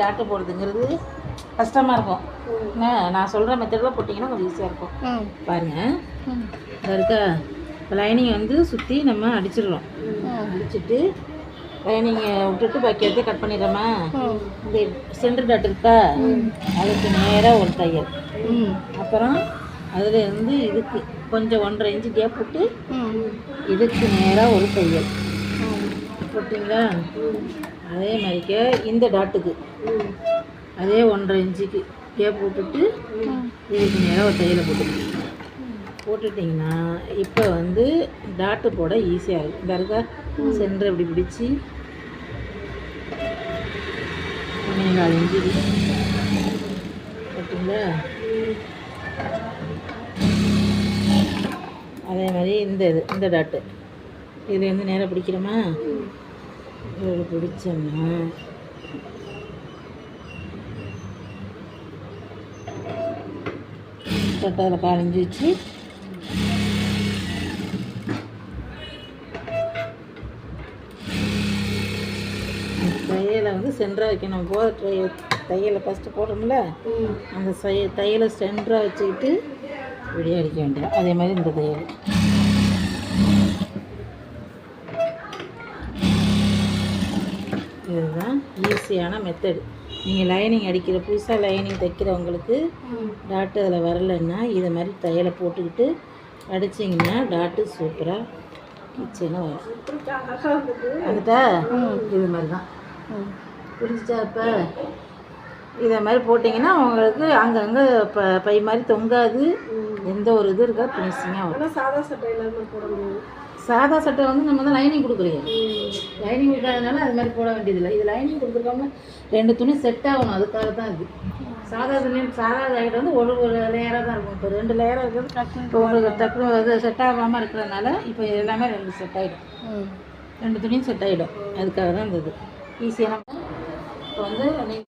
Tattoo போடுறதுங்கிறது கஷ்டமாக இருக்கும். நான் சொல்கிற மெத்தடில் போட்டிங்கன்னா கொஞ்சம் ஈஸியாக இருக்கும். பாருங்கள் இந்த இருக்கா லைனிங் வந்து சுற்றி நம்ம அடிச்சிடுறோம். அடிச்சிட்டு லைனிங்கை விட்டுட்டு பாக்கி எடுத்து கட் பண்ணிடுறோமா? இந்த சென்டர் டாட் இருக்கா? அதுக்கு நேராக ஒரு தையல் அப்புறம் அதில் இருந்து இதுக்கு கொஞ்சம் ஒன்றரை இன்ச்சு கேப் விட்டு இதுக்கு நேராக ஒரு தையல் போட்டிங்களா? அதே மாதிரிக்க இந்த டாட்டுக்கு. அதே ஒன்றரை இன்ச்சுக்கு. கேப் போட்டுட்டு இதுக்கு நேரம் ஒரு தையலை போட்டுக்கணும். போட்டுட்டிங்கன்னா இப்போ வந்து டாட்டு போட ஈஸியாக இருக்கும் இந்த இருக்கா? சென்டர் இப்படி பிடிச்சி. ஒன்றேகால் இன்ச்சுக்கு போட்டிங்களா? அதே மாதிரி இந்த இது இந்த டாட்டு. இதுலேருந்து நேராக பிடிக்கிறோமா? இதில் பிடிச்சோம்னா. தொட்டதில் காலஞ்சி வச்சு. தையலை வந்து சென்டராக வைக்கணும். போத தையலை ஃபஸ்ட்டு போடுறோம்ல அந்த தையலை சென்டராக வச்சுக்கிட்டு இப்படியே அடிக்க வேண்டியது. அதே மாதிரி இந்த தையல். இதுதான் ஈஸியான மெத்தடு நீங்கள் லைனிங் அடிக்கிற புதுசாக லைனிங் தைக்கிறவங்களுக்கு டாட்டு அதில் வரலைன்னா இதை மாதிரி தையலை போட்டுக்கிட்டு அடிச்சிங்கன்னா டாட்டு சூப்பராக கிச்சனாக வரும். அதுட்டா இது மாதிரி தான் புரிஞ்சுச்சா இப்போ? இதை மாதிரி போட்டிங்கன்னா உங்களுக்கு அங்கங்கே ப பை மாதிரி தொங்காது. எந்த ஒரு இது இருக்கா ஃபினிஷிங்காக வரும். சாதா சட்டை சாதா சட்டை வந்து நம்ம தான் லைனிங் கொடுக்குறீங்க லைனிங் கொடுக்காதனால அது மாதிரி போட வேண்டியதில்லை. இது லைனிங் கொடுத்துருக்காம ரெண்டு துணி செட் ஆகணும். அதுக்காக தான் இது. சாதா துணி சாதா ஜாக்கெட் வந்து ஒரு ஒரு லேயராக தான் இருக்கும். இப்போ ரெண்டு லேயராக இருக்கிறது இப்போ உங்களுக்கு டக்குனு இது செட் ஆகாமல் இருக்கிறதுனால இப்போ எல்லாமே ரெண்டு செட் ஆகிடும் ரெண்டு துணியும் செட் ஆகிடும் அதுக்காக தான் இந்த இது. ஈஸியான இப்போ வந்து